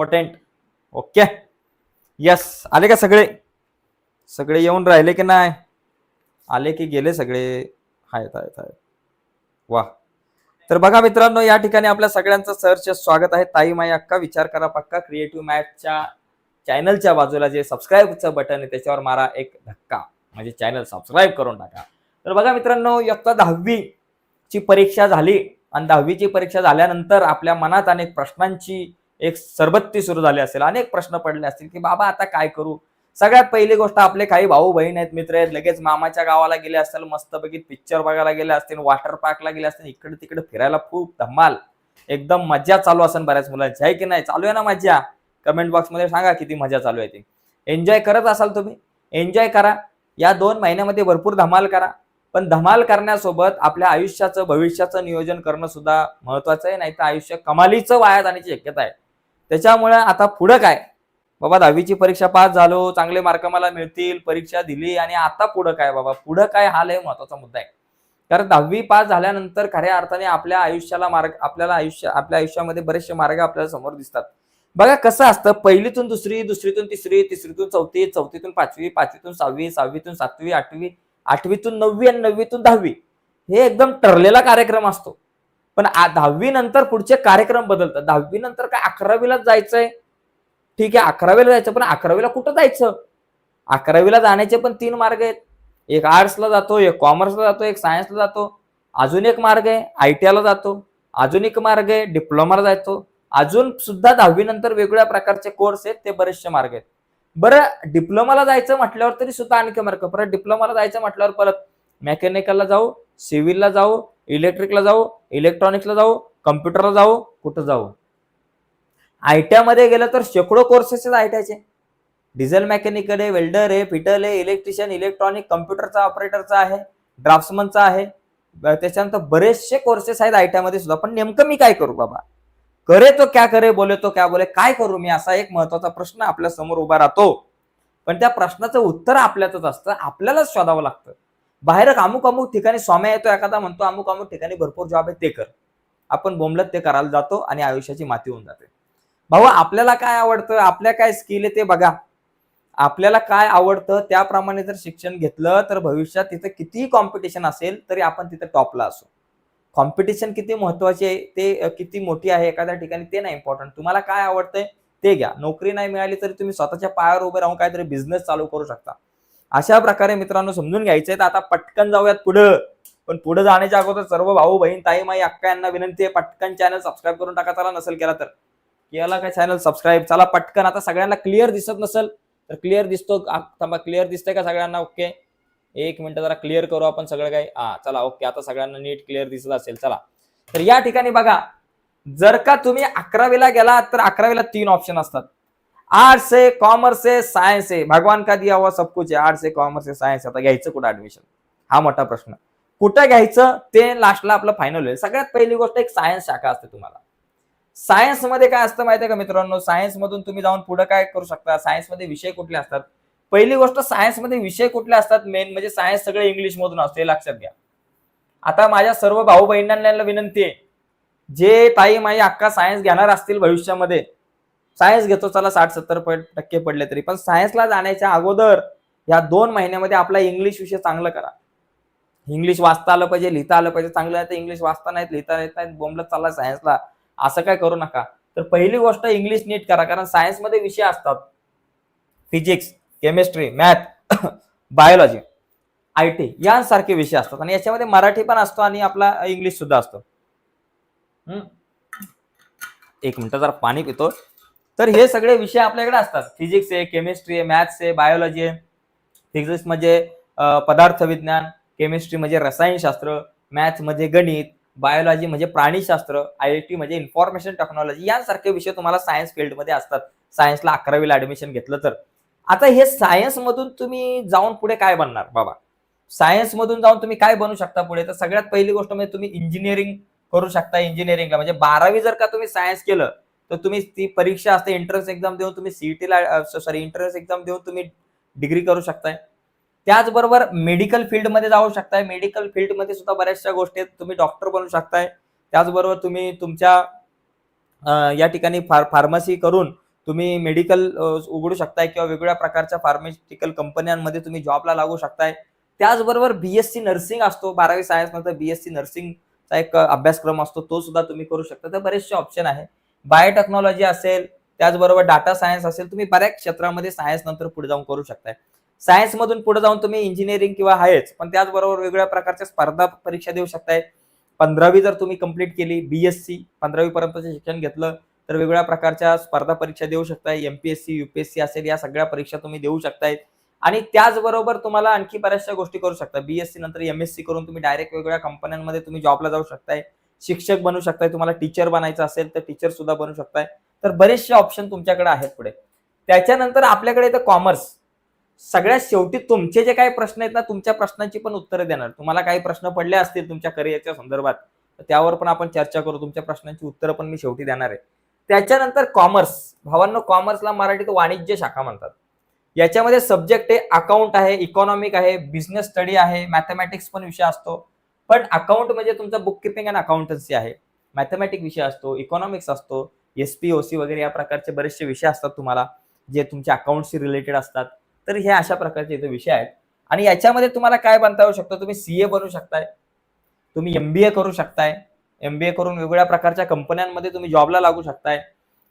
Important okay yes आले का सगळे? सगळे येऊन राहिले की नाही? आले की गेले सगळे? आहेत आहेत आहेत वा तर बघा मित्रांनो या ठिकाणी आपल्या सगळ्यांचं सरचे स्वागत आहे. ताई माई अक्का विचार करा पक्का. क्रिएटिव्ह मॅथच्या चॅनलच्या बाजूला जे सबस्क्राईबचं बटन आहे त्याच्यावर मारा एक धक्का. म्हणजे चॅनल सबस्क्राईब करून टाका. तर बघा मित्रांनो इयत्ता दहावी ची परीक्षा झाली. आणि दहावीची परीक्षा झाल्यानंतर आपल्या मनात अनेक प्रश्नांची एक सरबत्ती सुरू झाली असेल अनेक प्रश्न पडले असतील की बाबा आता काय करू? सगळ्यात पहिली गोष्ट आपले काही भाऊ बहीण आहेत मित्र आहेत लगेच मामाच्या गावाला गेले असतील मस्त पिक्चर बघायला गेले असतील वॉटर पार्कला गेले असतील इकडे तिकडे फिरायला खूप धमाल. एकदम मजा चालू असेल बऱ्याच मुलांची. आहे की नाही? चालू आहे ना मजा कमेंट बॉक्समध्ये सांगा किती मजा चालू आहे ती. एन्जॉय करत असाल तुम्ही? एन्जॉय करा. या दोन महिन्यामध्ये भरपूर धमाल करा. पण धमाल करण्यासोबत आपल्या आयुष्याचं भविष्याचं नियोजन करणं सुद्धा महत्वाचं आहे नाही तर आयुष्य कमालीचं वाया जाण्याची शक्यता आहे. त्याच्यामुळे आता पुढं काय? बाबा दहावीची परीक्षा पास झालो चांगले मार्क मला मिळतील परीक्षा दिली आणि आता पुढं काय बाबा? पुढं काय हा लय महत्त्वाचा मुद्दा आहे. कारण दहावी पास झाल्यानंतर खऱ्या अर्थाने आपल्या आयुष्याला मार्ग आपल्याला आयुष्य आपल्या आयुष्यामध्ये बरेचसे मार्ग आपल्याला समोर दिसतात. बघा कसं असतं पहिलीतून दुसरी दुसरीतून तिसरी तिसरीतून चौथी चौथीतून पाचवी पाचवीतून सहावी सहावीतून सातवी आठवी आठवीतून नववी आणि नववीतून दहावी. हे एकदम ठरलेला कार्यक्रम असतो. पण दहावी नंतर पुढचे कार्यक्रम बदलतात. दहावी नंतर काय अकरावीलाच जायचंय? ठीक आहे अकरावीला जायचं पण अकरावीला कुठं जायचं? अकरावीला जाण्याचे पण तीन मार्ग आहेत. एक आर्ट्सला जातो एक कॉमर्सला जातो एक सायन्सला जातो. अजून एक मार्ग आहे आय टी आयला जातो. अजून एक मार्ग आहे डिप्लोमाला जातो अजून सुद्धा दहावी नंतर वेगवेगळ्या प्रकारचे कोर्स आहेत ते बरेचसे मार्ग आहेत. बरं डिप्लोमाला जायचं म्हटल्यावर तरी सुद्धा आणखी मार्ग. परत डिप्लोमाला जायचं म्हटल्यावर परत मेकॅनिकलला जाऊ सिव्हिलला जाऊ इलेक्ट्रिकला जाऊ इलेक्ट्रॉनिक्सला जाऊ कम्प्युटरला जाऊ कुठं जाऊ? आयटीआयमध्ये गेलं तर शेकडो कोर्सेस आहेत आयटीआयचे डिझेल मेकॅनिकल आहे वेल्डर आहे फिटर आहे इलेक्ट्रिशियन इलेक्ट्रॉनिक कम्प्युटरचा ऑपरेटरचा आहे ड्राफ्ट्समनचा आहे. त्याच्यानंतर बरेचसे कोर्सेस आहेत आयमध्ये सुद्धा. पण नेमकं मी काय करू बाबा? करे तो क्या करे बोले तो क्या बोले काय करू मी? असा एक महत्त्वाचा प्रश्न आपल्यासमोर उभा राहतो. पण त्या प्रश्नाचं उत्तर आपल्यातच असतं आपल्यालाच शोधावं लागतं. बाहेर अमुक अमुक ठिकाणी स्वाम्या येतो एखादा म्हणतो अमुक अमुक ठिकाणी भरपूर जॉब आहे ते कर. आपण बोंबलत ते करायला जातो आणि आयुष्याची माती होऊन जाते. भाऊ आपल्याला काय आवडतं? आपल्या काय स्किल आहे ते बघा. आपल्याला काय आवडतं त्याप्रमाणे जर शिक्षण घेतलं तर भविष्यात तिथं कितीही कॉम्पिटिशन असेल तरी आपण तिथं टॉपला असू. कॉम्पिटिशन किती महत्वाची आहे ते किती मोठी आहे एखाद्या ठिकाणी ते नाही इम्पॉर्टंट तुम्हाला काय आवडतंय ते घ्या. नोकरी नाही मिळाली तरी तुम्ही स्वतःच्या पायावर उभे राहून काहीतरी बिझनेस चालू करू शकता. अशा प्रकारे मित्रांनो समजून घ्यायचंय. तर आता पटकन जाऊयात पुढं. पण पुढे जाण्याच्या अगोदर सर्व भाऊ बहीण ताई माई अक्का यांना विनंती आहे पटकन चॅनल सबस्क्राईब करून टाका. चला नसेल केला तर. केला काय चॅनल सबस्क्राईब चला पटकन. आता सगळ्यांना क्लिअर दिसत नसेल तर क्लिअर दिसतो. थांबा क्लिअर दिसतंय का सगळ्यांना? ओके एक मिनिट जरा क्लिअर करू आपण सगळं काही. हा चला ओके आता सगळ्यांना नीट क्लिअर दिसत असेल. चला. तर या ठिकाणी बघा जर का तुम्ही अकरावीला गेला तर अकरावीला तीन ऑप्शन असतात. आर्ट्स आहे कॉमर्स आहे सायन्स आहे. भगवान का दिया हुआ सब कुछ आहे आर्ट्स आहे कॉमर्स आहे सायन्स आता घ्यायचं कुठं ऍडमिशन हा मोठा प्रश्न. कुठं घ्यायचं? ते लास्टला आपलं फायनल होईल. सगळ्यात पहिली गोष्ट एक सायन्स शाखा असते तुम्हाला. सायन्समध्ये काय असतं माहितीये का मित्रांनो? सायन्स मधून तुम्ही जाऊन पुढे काय करू शकता? सायन्समध्ये विषय कुठले असतात? पहिली गोष्ट सायन्समध्ये विषय कुठले असतात? मेन म्हणजे सायन्स सगळे इंग्लिश मधून असते. लक्षात घ्या. आता माझ्या सर्व भाऊ बहिणांना विनंती आहे. जे ताई माई अक्का सायन्स घेणार असतील भविष्यामध्ये सायन्स घेतो चला साठ सत्तर टक्के पडले तरी. पण सायन्सला जाण्याच्या अगोदर या दोन महिन्यामध्ये आपला इंग्लिश विषय चांगलं करा. इंग्लिश वाचता आलं पाहिजे लिहिता आलं पाहिजे. चांगलं आहे तर इंग्लिश वाचता नाहीत लिहिता येत नाहीत बोंबलत चालला सायन्सला. असं काय करू नका. तर पहिली गोष्ट इंग्लिश नीट करा कारण सायन्समध्ये विषय असतात. Physics chemistry math biology I T यांसारखे विषय असतात. आणि याच्यामध्ये मराठी पण असतो आणि आपला इंग्लिश सुद्धा असतो. हम्म. एक मिनिट जरा पाणी पितो. तर हे सगळे विषय आपल्याकडे असतात. फिजिक्स आहे केमिस्ट्री आहे मॅथ्स आहे बायोलॉजी आहे. फिजिक्स म्हणजे पदार्थ विज्ञान केमिस्ट्री म्हणजे रसायनशास्त्र मॅथ्स म्हणजे गणित बायोलॉजी म्हणजे प्राणीशास्त्र आय आय टी म्हणजे इन्फॉर्मेशन टेक्नॉलॉजी यांसारखे विषय तुम्हाला सायन्स फील्डमध्ये असतात. सायन्सला अकरावीला ऍडमिशन घेतलं तर. आता हे सायन्स मधून तुम्ही जाऊन पुढे काय बनणार बाबा? सायन्स मधून जाऊन तुम्ही काय बनू शकता पुढे? तर सगळ्यात पहिली गोष्ट म्हणजे तुम्ही इंजिनिअरिंग करू शकता इंजिनिअरिंगला म्हणजे बारावी जर का तुम्ही सायन्स केलं तर तुम्ही ती परीक्षा असते एंट्रन्स एक्झाम देऊन तुम्ही सीईटीला सॉरी एंट्रन्स एक्झाम देऊन तुम्ही डिग्री करू शकताय. त्याचबरोबर मेडिकल फील्डमध्ये जाऊ शकताय. मेडिकल फील्डमध्ये सुद्धा बऱ्याचशा गोष्टी आहेत. तुम्ही डॉक्टर बनू शकताय. त्याचबरोबर तुम्ही तुमच्या या ठिकाणी फार फार्मसी करून तुम्ही मेडिकल उघडू शकताय किंवा वेगवेगळ्या प्रकारच्या फार्मास्युटिकल कंपन्यांमध्ये तुम्ही जॉबला लागू शकताय. त्याचबरोबर बीएससी नर्सिंग असतो. बारावी सायन्स नंतर बीएससी नर्सिंगचा एक अभ्यासक्रम असतो. तो सुद्धा तुम्ही करू शकता. तर बरेचसे ऑप्शन आहे. बायोटेक्नॉलॉजी असेल त्याचबरोबर डाटा सायन्स असेल तुम्ही बऱ्याच क्षेत्रामध्ये सायन्स नंतर पुढे जाऊन करू शकताय. सायन्समधून पुढे जाऊन तुम्ही इंजिनिअरिंग किंवा आहेच पण त्याचबरोबर वेगवेगळ्या प्रकारच्या स्पर्धा परीक्षा देऊ शकताय. पंधरावी जर तुम्ही कंप्लीट केली बीएससी पंधरावी पर्यंतचे शिक्षण घेतलं तर वेगवेगळ्या प्रकारच्या स्पर्धा परीक्षा देऊ शकताय. एमपीएससी युपीएससी असेल या सगळ्या परीक्षा तुम्ही देऊ शकताय. आणि त्याचबरोबर तुम्हाला आणखी बऱ्याचशा गोष्टी करू शकता बीएससी नंतर एमएससी करून तुम्ही डायरेक्ट वेगवेगळ्या कंपन्यांमध्ये तुम्ही जॉबला जाऊ शकताय. शिक्षक बनू शकताय तुम्हाला टीचर बनायचं असेल तर टीचर सुद्धा बनू शकताय. तर बरेचसे ऑप्शन तुमच्याकडे आहेत पुढे. त्याच्यानंतर आपल्याकडे तर कॉमर्स सगळ्यात शेवटी तुमचे जे काही प्रश्न आहेत ना तुमच्या प्रश्नांची पण उत्तरं देणार. तुम्हाला काही प्रश्न पडले असतील तुमच्या करिअरच्या संदर्भात त्यावर पण आपण चर्चा करू. तुमच्या प्रश्नांची उत्तरं पण मी शेवटी देणार आहे. त्याच्यानंतर कॉमर्स भावांनो कॉमर्सला मराठीत वाणिज्य शाखा म्हणतात. याच्यामध्ये सब्जेक्ट आहे अकाउंट आहे इकॉनॉमिक आहे बिझनेस स्टडी आहे मॅथमॅटिक्स पण विषय असतो. पण अकाउंट म्हणजे तुमचा बुक किपिंग अँड अकाउंटन्सी आहे. मॅथमॅटिक विषय असतो इकॉनॉमिक्स असतो एस पी ओ सी वगैरे या प्रकारचे बरेचसे विषय असतात तुम्हाला जे तुमच्या अकाउंटशी रिलेटेड असतात. तर हे अशा प्रकारचे इथे विषय आहेत. आणि याच्यामध्ये तुम्हाला काय बनता येऊ शकतं? तुम्ही सी ए बनू शकताय. तुम्ही एमबीए करू शकताय. एमबीए करून वेगवेगळ्या प्रकारच्या कंपन्यांमध्ये तुम्ही जॉबला लागू शकताय.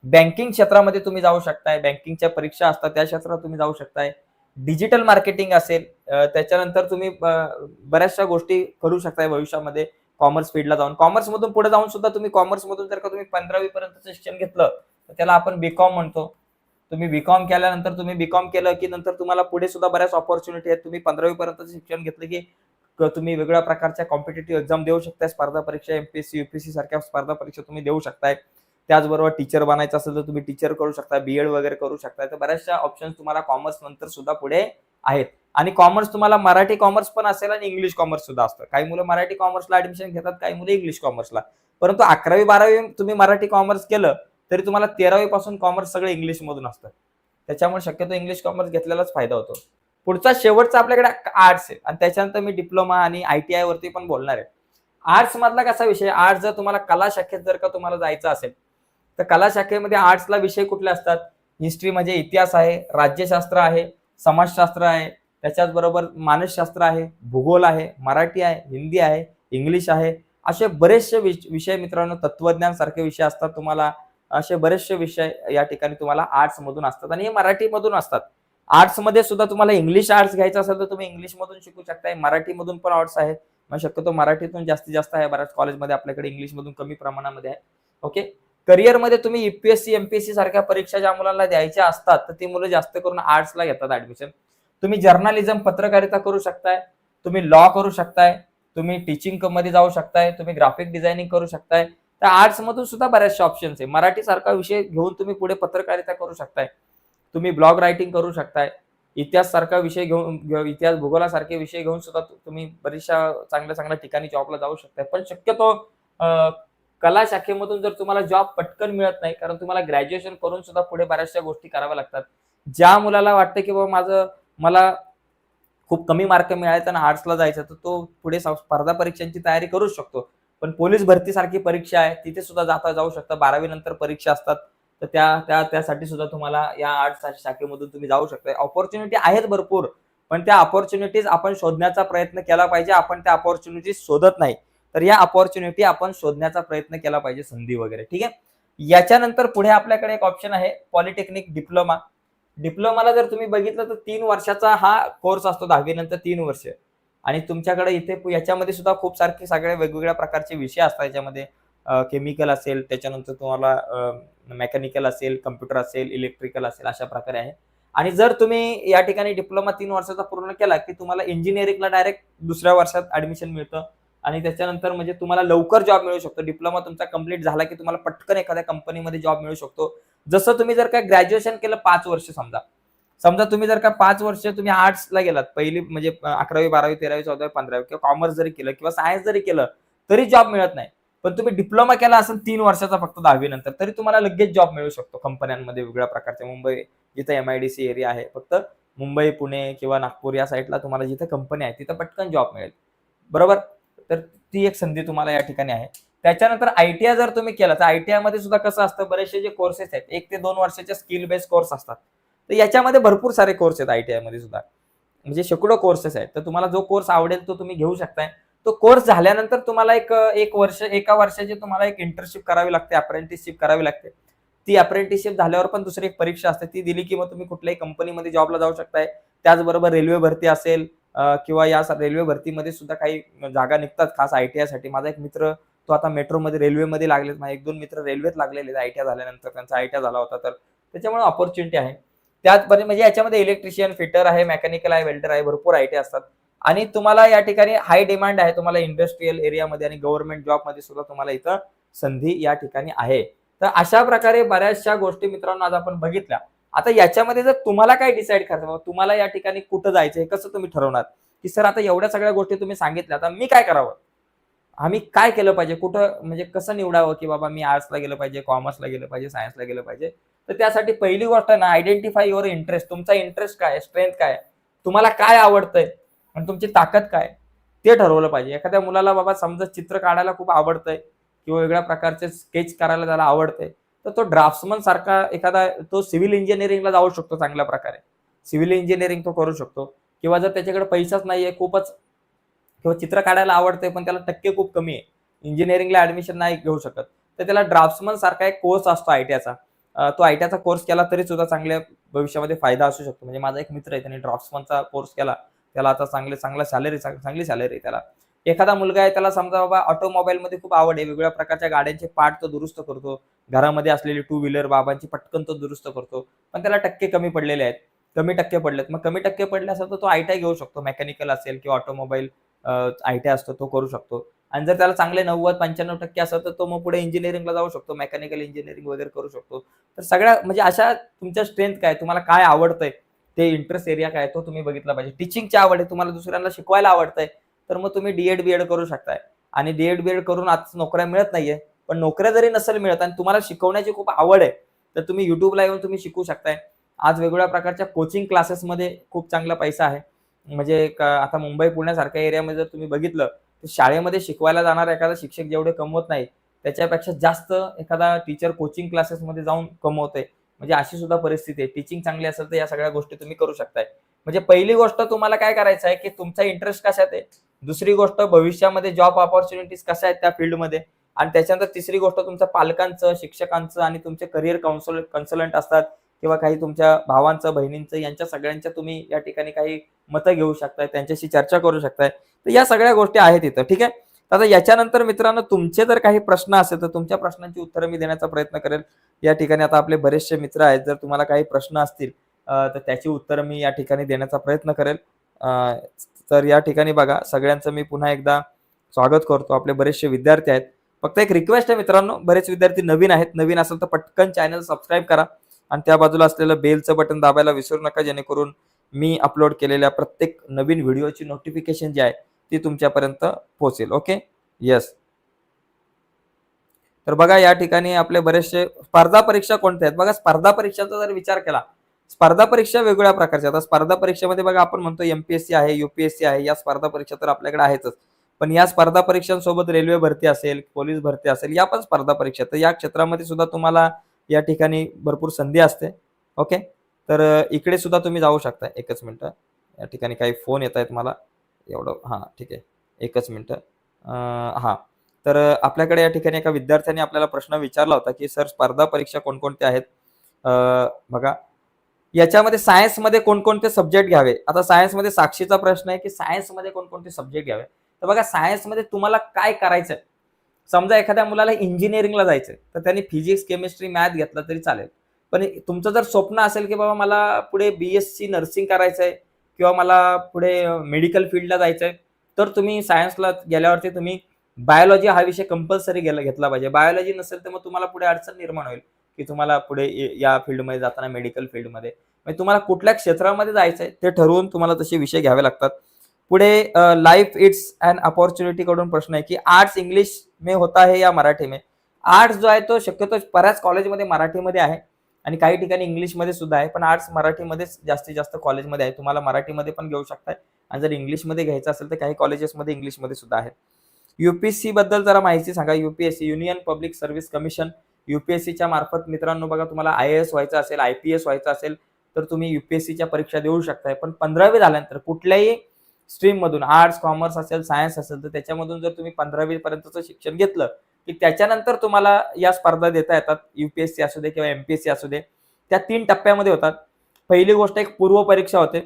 बँकिंग क्षेत्रामध्ये तुम्ही जाऊ शकताय. बँकिंगच्या परीक्षा असतात त्या क्षेत्रात तुम्ही जाऊ शकताय. डिजिटल मार्केटिंग असेल त्याच्यानंतर तुम्ही बऱ्याचशा गोष्टी करू शकताय भविष्यामध्ये कॉमर्स फील्डला जाऊन. कॉमर्स मधून पुढे जाऊन सुद्धा तुम्ही कॉमर्स मधून जर का तुम्ही पंधरावी पर्यंतचं शिक्षण घेतलं तर त्याला आपण बीकॉम म्हणतो. तुम्ही बीकॉम केल्यानंतर तुम्ही बीकॉम केलं की नंतर तुम्हाला पुढे सुद्धा बऱ्याच ऑपॉर्च्युनिटी आहेत. तुम्ही पंधरावी पर्यंतचं शिक्षण घेतलं की तुम्ही वेगळ्या प्रकारच्या कॉम्पिटेटिव्ह एक्झाम देऊ शकताय. स्पर्धा परीक्षा एमपीएससी युपीएससी सारख्या स्पर्धा परीक्षा तुम्ही देऊ शकताय. त्याचबरोबर टीचर बनायचं असेल तर तुम्ही टीचर करू शकता बीएड वगैरे करू शकताय तर बऱ्याचशा ऑप्शन तुम्हाला कॉमर्स नंतर सुद्धा पुढे आहेत. आणि कॉमर्स तुम्हाला मराठी कॉमर्स पण असेल आणि इंग्लिश कॉमर्स सुद्धा असतं. काही मुलं मराठी कॉमर्सला ऍडमिशन घेतात काही मुलं इंग्लिश कॉमर्सला परंतु अकरावी बारावी तुम्ही मराठी कॉमर्स केलं तरी तुम्हाला तेरावी पासून कॉमर्स सगळं इंग्लिश मधून असतं. त्याच्यामुळे शक्यतो इंग्लिश कॉमर्स घेतलेलाच फायदा होतो. पुढचा शेवटचा आपल्याकडे आर्ट्स आहे. आणि त्याच्यानंतर मी डिप्लोमा आणि आय टी आय वरती पण बोलणार आहे. आर्ट्स मधला कसा विषय आर्ट्स जर तुम्हाला कला शाखेत जर का तुम्हाला जायचं असेल तर कला शाखेमध्ये आर्ट्सला विषय कुठले असतात? हिस्ट्री म्हणजे इतिहास आहे राज्यशास्त्र आहे समाजशास्त्र आहे त्याच्याचबरोबर मानसशास्त्र आहे भूगोल आहे मराठी आहे हिंदी आहे इंग्लिश आहे असे बरेचसे विष- विषय मित्रांनो तत्वज्ञान सारखे विषय असतात तुम्हाला. असे बरेचसे विषय या ठिकाणी तुम्हाला आर्ट्स मधून असतात आणि हे मराठीमधून असतात. आर्ट्समध्ये सुद्धा तुम्हाला इंग्लिश आर्ट्स घ्यायचं असेल तर तुम्ही इंग्लिश मधून शिकू शकताय मराठीमधून पण आर्ट्स आहे. मग शक्यतो मराठीतून जास्तीत जास्त आहे बऱ्याच कॉलेजमध्ये आपल्याकडे इंग्लिश मधून कमी प्रमाणामध्ये आहे. ओके? करिअरमध्ये तुम्ही युपीएससी एमपीएससी सारख्या परीक्षा ज्या मुलांना द्यायच्या असतात तर ती मुलं जास्त करून आर्ट्सला घेतात ऍडमिशन तुम्ही जर्नालिझम पत्रकारिता करू शकताय तुम्ही लॉ करू शकताय तुम्ही टीचिंगमध्ये जाऊ शकताय तुम्ही ग्राफिक डिझायनिंग करू शकताय. तर आर्ट्स मधून सुद्धा बऱ्याचशा ऑप्शन्स आहे. मराठी सारखा विषय घेऊन तुम्ही पुढे पत्रकारिता करू शकताय. तुम्ही ब्लॉग रायटिंग करू शकताय. इतिहास सारखा विषय घेऊन इतिहास भूगोलासारखे विषय घेऊन सुद्धा तुम्ही बरीचशा चांगल्या चांगल्या ठिकाणी जॉबला जाऊ शकताय. पण शक्यतो कला शाखेमधून जर तुम्हाला जॉब पटकन मिळत नाही कारण तुम्हाला ग्रॅज्युएशन करून सुद्धा पुढे बऱ्याचशा गोष्टी कराव्या लागतात. ज्या मुलाला वाटतं की बाबा माझं मला खूप कमी मार्क मिळायचं आणि आर्ट्सला जायचं तर तो पुढे सा- स्पर्धा परीक्षांची तयारी करू शकतो. पण पोलीस भरतीसारखी परीक्षा आहे तिथे सुद्धा जाता जाऊ शकतं. बारावी नंतर परीक्षा असतात तर त्या त्या त्यासाठी सुद्धा तुम्हाला या आर्ट्स शाखेमधून तुम्ही जाऊ शकता. ऑपॉर्च्युनिटी आहेत भरपूर पण त्या ऑपॉर्च्युनिटीज आपण शोधण्याचा प्रयत्न केला पाहिजे. आपण त्या ऑपॉर्च्युनिटीज शोधत नाही. तर या अपॉर्च्युनिटी आपण शोधण्याचा प्रयत्न केला पाहिजे संधी वगैरे ठीक आहे? याच्यानंतर पुढे आपल्याकडे एक ऑप्शन आहे पॉलिटेक्निक डिप्लोमा डिप्लोमाला जर तुम्ही बघितलं तर तीन वर्षाचा हा कोर्स असतो दहावी नंतर तीन वर्ष. आणि तुमच्याकडे इथे याच्यामध्ये सुद्धा खूप सारखे सगळे वेगवेगळ्या प्रकारचे विषय असतात. याच्यामध्ये केमिकल असेल त्याच्यानंतर तुम्हाला मेकॅनिकल असेल कम्प्युटर असेल इलेक्ट्रिकल असेल अशा प्रकारे आहे. आणि जर तुम्ही या ठिकाणी डिप्लोमा तीन वर्षाचा पूर्ण केला की तुम्हाला इंजिनिअरिंगला डायरेक्ट दुसऱ्या वर्षात ऍडमिशन मिळतं. आणि त्याच्यानंतर म्हणजे तुम्हाला लवकर जॉब मिळू शकतो. डिप्लोमा तुमचा कंप्लीट झाला की तुम्हाला पटकन एखाद्या कंपनीमध्ये जॉब मिळू शकतो. जसं तुम्ही जर काय ग्रॅज्युएशन केलं पाच वर्ष समजा. समजा तुम्ही जर का पाच वर्ष तुम्ही आर्ट्सला गेलात पहिली म्हणजे अकरावी बारावी तेरावी चौदावी पंधरावी किंवा कॉमर्स जरी केलं किंवा सायन्स जरी केलं तरी जॉब मिळत नाही. पण तुम्ही डिप्लोमा केला असेल तीन वर्षाचा फक्त दहावी नंतर तरी तुम्हाला लगेच जॉब मिळू शकतो कंपन्यांमध्ये वेगळ्या प्रकारच्या मुंबई जिथे M I D C area आहे फक्त मुंबई पुणे किंवा नागपूर या साईडला तुम्हाला जिथे कंपनी आहे तिथं पटकन जॉब मिळेल. बरोबर? तर ती एक संधी तुम्हाला या ठिकाणी आहे. त्याच्यानंतर आयटीआय जर तुम्ही केलं तर आयटीआयमध्ये सुद्धा कसं असतं बरेचसे जे कोर्सेस आहेत एक ते दोन वर्षाचे स्किल बेस्ड कोर्स असतात. तर याच्यामध्ये भरपूर सारे कोर्स आहेत आयटीआयमध्ये सुद्धा. म्हणजे शेकडो कोर्सेस आहेत. तर तुम्हाला जो कोर्स आवडेल तो तुम्ही घेऊ शकताय. तो कोर्स झाल्यानंतर तुम्हाला एक एक वर्ष एका वर्षाची तुम्हाला एक इंटर्नशिप करावी लागते अप्रेंटिसशिप करावी लागते. ती अप्रेंटिसशिप झाल्यावर पण दुसरी एक परीक्षा असते. ती दिली की मग तुम्ही कुठल्याही कंपनीमध्ये जॉबला जाऊ शकताय. त्याचबरोबर रेल्वे भरती असेल किंवा या रेल्वे भरतीमध्ये सुद्धा काही जागा निघतात खास आयटीआयसाठी माझा एक मित्र तो आता मेट्रोमध्ये रेल्वेमध्ये लागलेत माझे एक दोन मित्र रेल्वेत लागलेले आयटीआय झाल्यानंतर. त्यांचा आयटीआय झाला होता. तर त्याच्यामुळे ऑपॉर्च्युनिटी आहे. त्याचपर्यंत म्हणजे याच्यामध्ये इलेक्ट्रिशियन फिटर आहे मेकॅनिकल आहे वेल्डर आहे भरपूर आयटी असतात. आणि तुम्हाला या ठिकाणी हाय डिमांड आहे. तुम्हाला इंडस्ट्रीयल एरियामध्ये आणि गव्हर्नमेंट जॉबमध्ये सुद्धा तुम्हाला इथं संधी या ठिकाणी आहे. तर अशा प्रकारे बऱ्याचशा गोष्टी मित्रांनो आज आपण बघितल्या. आता याच्यामध्ये जर तुम्हाला काय डिसाईड करायचं बाबा, तुम्हाला या ठिकाणी कुठं जायचं हे कसं तुम्ही ठरवणार? की सर आता एवढ्या सगळ्या गोष्टी तुम्ही सांगितल्या आता मी काय करावं? आम्ही काय केलं पाहिजे? कुठं म्हणजे कसं निवडावं की बाबा मी आर्ट्सला गेलं पाहिजे कॉमर्सला गेलं पाहिजे सायन्सला गेलं पाहिजे? तर त्यासाठी पहिली गोष्ट ना आयडेंटिफाय युअर इंटरेस्ट तुमचा इंटरेस्ट काय स्ट्रेंथ काय तुम्हाला काय आवडतंय? आणि तुमची ताकद काय ते ठरवलं पाहिजे. एखाद्या मुलाला बाबा समजा चित्र काढायला खूप आवडतंय किंवा वेगळ्या प्रकारचे स्केच करायला त्याला आवडतंय. तर तो ड्राफ्ट्समन सारखा एखादा तो सिव्हिल इंजिनिअरिंगला जाऊ शकतो चांगल्या प्रकारे. सिव्हिल इंजिनिअरिंग तो करू शकतो. किंवा जर त्याच्याकडे पैसाच नाहीये खूपच किंवा चित्र काढायला आवडते पण त्याला टक्के खूप कमी आहे. इंजिनिअरिंगला ऍडमिशन नाही घेऊ शकत. तर त्याला ड्राफ्ट्समन सारखा एक कोर्स असतो आयटीआयचा तो आयटीआयचा कोर्स केला तरी सुद्धा चांगल्या भविष्यामध्ये फायदा असू शकतो. म्हणजे माझा एक मित्र आहे त्याने ड्राफ्ट्समनचा कोर्स केला. त्याला आता चांगले चांगला सॅलरी चांगली सॅलरी आहे त्याला. एखादा मुलगा आहे त्याला समजा बाबा ऑटोमोबाईल मध्ये खूप आवड आहे वेगवेगळ्या प्रकारच्या गाड्यांचे पार्ट तो दुरुस्त करतो घरामध्ये असलेली टू व्हीलर बाबांची पटकन तो दुरुस्त करतो पण त्याला टक्के कमी पडलेले आहेत कमी टक्के पडलेत. मग कमी टक्के पडले असेल तर तो आयटीआय घेऊ शकतो मेकॅनिकल असेल किंवा ऑटोमोबाईल आयटीआय असतो तो करू शकतो. आणि जर त्याला चांगले नव्वद पंच्याण्णव टक्के असेल तर तो मग पुढे इंजिनिअरिंगला जाऊ शकतो मेकॅनिकल इंजिनिअरिंग वगैरे करू शकतो. तर सगळ्या म्हणजे अशा तुमच्या स्ट्रेंथ काय तुम्हाला काय आवडतंय? ते इंटरेस्ट एरिया काय तो तुम्ही बघितला पाहिजे. टीचिंगची आवड आहे तुम्हाला दुसऱ्यांना शिकवायला आवडतंय तर मग तुम्ही डीएड बीएड करू शकताय. आणि डीएड बीएड करून आज नोकऱ्या मिळत नाहीये पण नोकऱ्या जरी नसेल मिळत आणि तुम्हाला शिकवण्याची खूप आवड आहे तर तुम्ही युट्यूबला येऊन तुम्ही शिकू शकताय. आज वेगवेगळ्या प्रकारच्या कोचिंग क्लासेसमध्ये खूप चांगला पैसा आहे. म्हणजे आता मुंबई पुण्यासारख्या एरियामध्ये जर तुम्ही बघितलं तर शाळेमध्ये शिकवायला जाणारा एखादा शिक्षक जेवढे कमवत नाही त्याच्यापेक्षा जास्त एखादा टीचर कोचिंग क्लासेसमध्ये जाऊन कमवतोय. म्हणजे अशी सुद्धा परिस्थिती आहे. टीचिंग चांगली असेल तर या सगळ्या गोष्टी तुम्ही करू शकताय. म्हणजे पहिली गोष्ट तुम्हाला काय करायचं आहे की तुमचा इंटरेस्ट कशात आहे? दुसरी गोष्ट भविष्यामध्ये जॉब ऑपॉर्च्युनिटीज कशा आहेत त्या फील्डमध्ये आणि त्याच्यानंतर तिसरी गोष्ट तुमच्या पालकांचं शिक्षकांचं आणि तुमचे करिअर काउन्सिल कन्सल्टंट असतात किंवा काही तुमच्या भावांचं बहिणींचं यांच्या सगळ्यांच्या तुम्ही या ठिकाणी काही मतं घेऊ शकताय त्यांच्याशी चर्चा करू शकताय. तर या सगळ्या गोष्टी आहेत इथं ठीक आहे? आता याच्यानंतर मित्रांनो तुमचे जर काही प्रश्न असेल तर तुमच्या प्रश्नांची उत्तरं मी देण्याचा प्रयत्न करेल. या ठिकाणी आता आपले बरेचसे मित्र आहेत जर तुम्हाला काही प्रश्न असतील तर त्याची उत्तरं मी या ठिकाणी देण्याचा प्रयत्न करेल. अं, तर या ठिकाणी बघा सगळ्यांचं मी पुन्हा एकदा स्वागत करतो. आपले बरेचसे विद्यार्थी आहेत. फक्त एक रिक्वेस्ट आहे मित्रांनो बरेच विद्यार्थी नवीन आहेत. नवीन असेल तर पटकन चॅनल सबस्क्राईब करा. आणि त्या बाजूला असलेलं बेलचं बटन दाबायला विसरू नका जेणेकरून मी अपलोड केलेल्या प्रत्येक नवीन व्हिडिओची नोटिफिकेशन जी आहे ती तुमच्यापर्यंत पोहोचेल. ओके येस तर बघा या ठिकाणी आपले बरेचसे स्पर्धा परीक्षा कोणत्या आहेत? बघा स्पर्धा परीक्षांचा जर विचार केला स्पर्धा परीक्षा वेगवेगळ्या प्रकारच्या आता स्पर्धा परीक्षेमध्ये बघा आपण म्हणतो एमपीएससी आहे युपीएससी आहे या स्पर्धा परीक्षा तर आपल्याकडे आहेतच. पण या स्पर्धा परीक्षांसोबत रेल्वे भरती असेल पोलीस भरती असेल या पण स्पर्धा परीक्षा तर या क्षेत्रामध्ये सुद्धा तुम्हाला या ठिकाणी भरपूर संधी असते. ओके? तर इकडे सुद्धा तुम्ही जाऊ शकता. एकच मिनटं. या ठिकाणी काही फोन येत आहेत मला. एवढं हां ठीक आहे. एकच मिनटं. हां. तर आपल्याकडे या ठिकाणी एका विद्यार्थ्याने आपल्याला प्रश्न विचारला होता की सर स्पर्धा परीक्षा कोणकोणत्या आहेत? बघा. याच्यामध्ये सायन्समध्ये कोणकोणते सब्जेक्ट घ्यावे? आता सायन्समध्ये साक्षीचा प्रश्न आहे की सायन्समध्ये कोणकोणते सब्जेक्ट घ्यावे? तर बघा सायन्समध्ये तुम्हाला काय करायचं आहे समजा एखाद्या मुलाला इंजिनिअरिंगला जायचंय तर त्यांनी फिजिक्स केमिस्ट्री मॅथ घेतला तरी चालेल. पण तुमचं जर स्वप्न असेल की बाबा मला पुढे बी एस सी नर्सिंग करायचं आहे किंवा मला पुढे मेडिकल फील्डला जायचं आहे तर तुम्ही सायन्सला गेल्यावरती तुम्ही बायोलॉजी हा विषय कंपल्सरी गेला घेतला पाहिजे. बायोलॉजी नसेल तर मग तुम्हाला पुढे अडचण निर्माण होईल. की तुम्हाला पुढे या फील्डमध्ये जाताना मेडिकल फील्डमध्ये. म्हणजे तुम्हाला कुठल्या क्षेत्रामध्ये जायचं आहे ते ठरवून तुम्हाला तसे विषय घ्यावे लागतात. पुढे लाईफ इट्स अँड अपॉर्च्युनिटी कडून प्रश्न आहे की आर्ट्स इंग्लिश मे होता है या मराठी मे आर्ट्स जो आहे तो शक्यतो बऱ्याच कॉलेजमध्ये मराठीमध्ये आहे आणि काही ठिकाणी इंग्लिशमध्ये सुद्धा आहे. पण आर्ट्स मराठीमध्येच जास्तीत जास्त कॉलेजमध्ये आहे. तुम्हाला मराठीमध्ये पण घेऊ शकताय. आणि जर इंग्लिशमध्ये घ्यायचं असेल तर काही कॉलेजेसमध्ये इंग्लिशमध्ये सुद्धा आहे. युपीएससी बद्दल जरा माहिती सांगा. UPSC union public service commission युपीएससीच्या मार्फत मित्रांनो बघा तुम्हाला आय एस व्हायचं असेल आय पी एस व्हायचं असेल तर तुम्ही युपीएससीच्या परीक्षा देऊ शकताय. पण पंधरावी झाल्यानंतर कुठल्याही स्ट्रीममधून आर्ट्स कॉमर्स असेल सायन्स असेल तर त्याच्यामधून जर तुम्ही पंधरावी पर्यंतचं शिक्षण घेतलं की त्याच्यानंतर तुम्हाला या स्पर्धा देता येतात युपीएससी असू दे किंवा एमपीएससी असू दे त्या तीन टप्प्यामध्ये होतात. पहिली गोष्ट एक पूर्व परीक्षा होते.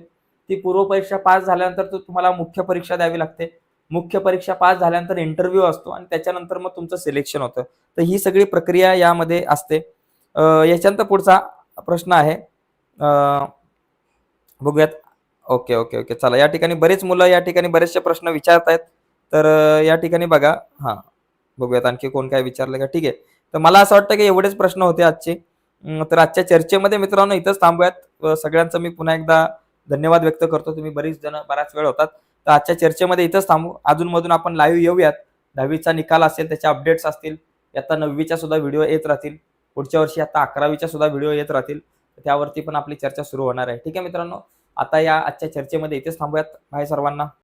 ती पूर्व परीक्षा पास झाल्यानंतर तुम्हाला मुख्य परीक्षा द्यावी लागते. मुख्य परीक्षा पास झाल्यानंतर इंटरव्ह्यू असतो आणि त्याच्यानंतर मग तुमचं सिलेक्शन होतं. तर ही सगळी प्रक्रिया यामध्ये असते. याच्यानंतर पुढचा प्रश्न आहे. बघूयात. Okay okay okay. चला या ठिकाणी बरेच मुलं या ठिकाणी बरेचसे प्रश्न विचारतायत तर या ठिकाणी बघा. हां बघूयात आणखी कोण काय विचारलं का? ठीक आहे. तर मला असं वाटतं की एवढेच प्रश्न होते आजचे. तर आजच्या चर्चेमध्ये मित्रांनो इथंच थांबूयात. सगळ्यांचं मी पुन्हा एकदा धन्यवाद व्यक्त करतो. तुम्ही बरीच जण बराच वेळ होतात. तर आजच्या चर्चेमध्ये इथंच थांबू. अजूनमधून आपण लाईव्ह येऊयात. दहावीचा निकाल असेल त्याचे अपडेट्स असतील. आता नववीच्या सुद्धा व्हिडिओ येत राहतील. पुढच्या वर्षी आता अकरावीच्या सुद्धा व्हिडिओ येत राहतील. त्यावरती पण आपली चर्चा सुरू होणार आहे. ठीक आहे मित्रांनो? आता या आजच्या चर्चेमध्ये इथेच थांबूयात. बाय सर्वांना.